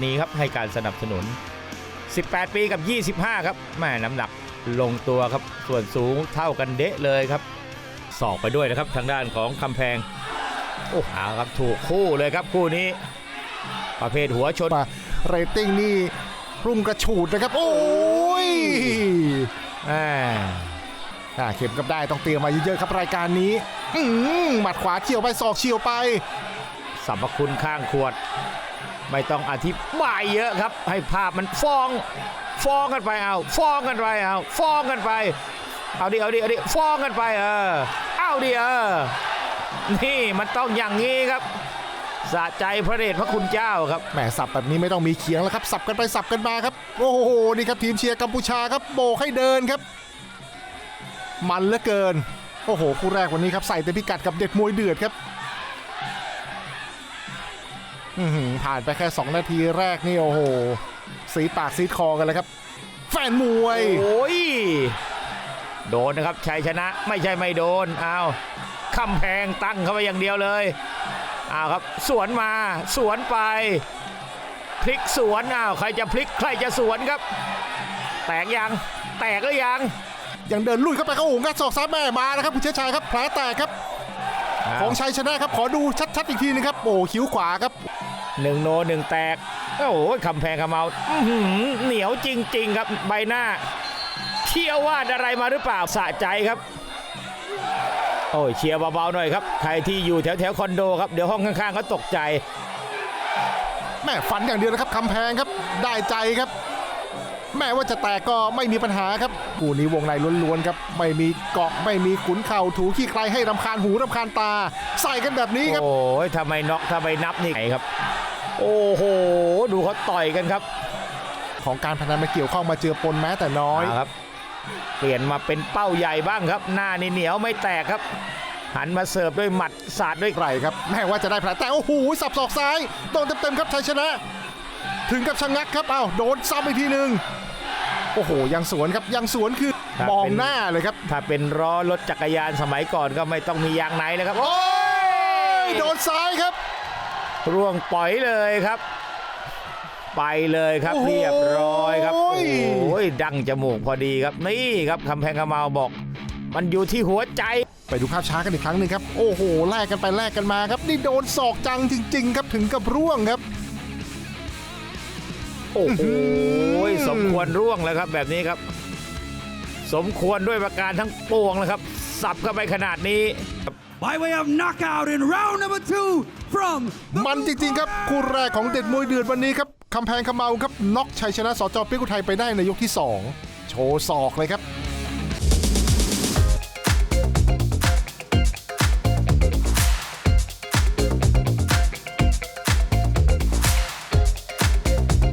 นี้ครับให้การสนับสนุน 18 ปีกับ 25 ครับแม่น้ำหนักลงตัวครับ ส่วนสูงเท่ากันเดะเลยครับ สอกไปด้วยนะครับทางด้านของคำแพง โอ้เอาครับถูกคู่เลยครับคู่นี้ ประเภทหัวชนมาเรตติ้งนี่รุ่มกระฉูดนะครับ โอ้ยอ่าอ่าเข็มกับได้ต้องเตรียมมาเยอะๆครับรายการนี้อื้อหือหมัดขวาเฉียวไปศอกเฉียวไปสรรพคุณข้างขวด ไม่ต้องอธิบายเยอะครับ ให้ภาพมันฟ้อง ฟ้องกันไปเอา ฟ้องกันไปเอา ฟ้องกันไป เอาดิเอาดิเอาดิฟ้องกันไปเออเอาดิเออนี่มันต้องอย่างนี้ครับสะใจพระเดชพระคุณเจ้าครับแหมสับแบบนี้ไม่ต้องมีเขียงแล้วครับ สับกันไปสับกันมาครับ โอ้โหนี่ครับทีมเชียร์กัมพูชาครับโบกให้เดินครับ มันเหลือเกิน โอ้โหคู่แรกวันนี้ครับใส่เต็มพิกัดกับเด็ดมวยเดือดครับ ผ่านไปแค่ 2 นาทีแรกนี่โอ้โห สีปากสีคอกันเลยครับ แฟนมวย โอ้ย โดนนะครับชัยชนะไม่ใช่ไม่โดนเอาคำแพงตั้งเข้าไปอย่างเดียวเลยเอาครับ สวนมาสวนไป พลิกสวนอ้าวใครจะพลิกใครจะสวนครับ แตกยัง แตกหรือยังยังเดินลุยเข้าไปเข้าโอ่งงัดศอกซ้ายแม่มานะครับคุณเชษชัยครับแผลแตกครับ ของชัยชนะครับขอดูชัดๆอีกทีนึงครับโอ้คิ้วขวาครับ หนึ่งโนหนึ่งแตก โอ้โหคำแพงขมเมาอื้อหือเหนียวจริง ๆ ครับใบหน้า เที่ยววาดอะไรมาหรือเปล่าสะใจครับ โอ้ยเชียร์เบาๆหน่อยครับ ใครที่อยู่แถวๆคอนโดครับ เดี๋ยวห้องข้างๆเขาตกใจแม่ฟันอย่างเดียวนะครับคำแพงครับได้ใจครับ แม้ว่าจะแตกก็ไม่มีปัญหาครับคู่นี้วงในล้วนๆครับไม่มีเกาะไม่มีขุนเข่าถูขี้ใครให้รำคาญหูรำคาญตา ใส่กันแบบนี้ครับ โอ้ยทำไมน็อกทำไมนับนี่ไงครับ โอ้โห ดูเขาต่อยกันครับ ของการพนันมาเกี่ยวข้องมาเจือปนแม้แต่น้อยเอาครับ เปลี่ยนมาเป็นเป้าใหญ่บ้างครับ หน้านี่เหนียวไม่แตกครับ หันมาเสิร์ฟด้วยหมัดสาดด้วยไกรครับ แม้ว่าจะได้แผลแต่โอ้โหสับศอกซ้ายโดนเต็มๆครับชัยชนะ ถึงกับชะงักครับอ้าวโดนซ้ำอีกทีหนึ่งโอ้โห ยังสวนครับยังสวนคือมองหน้าเลยครับ ถ้าเป็นล้อรถจักรยานสมัยก่อนก็ไม่ต้องมียางไหนเลยครับ โอ้โอ้ยยโดนซ้ายครับ ร่วงปล่อยเลยครับ ไปเลยครับโอ้โหเรียบร้อยครับ โอ้ยดังจมูกพอดีครับ นี่ครับคำแพงขมาวบอก มันอยู่ที่หัวใจไปดูภาพช้ากันอีกครั้งหนึ่งครับ โอ้โหแลกกันไปแลกกันมาครับ นี่โดนศอกจังจริง ๆ ครับถึงกับร่วงครับ โอ้โหอื้อหือสมควรร่วงแล้วครับแบบนี้ครับ สมควรด้วยประการทั้งปวงแล้วครับ สับเข้าไปขนาดนี้ by way of knockout in round number two from มันจริงๆครับคู่แรกของเด็ดมวยเดือดวันนี้ครับคำแพงขมเมาครับน็อกชัยชนะสจเปียกุไทยไปได้ในยกที่ 2 โชว์ศอกเลยครับ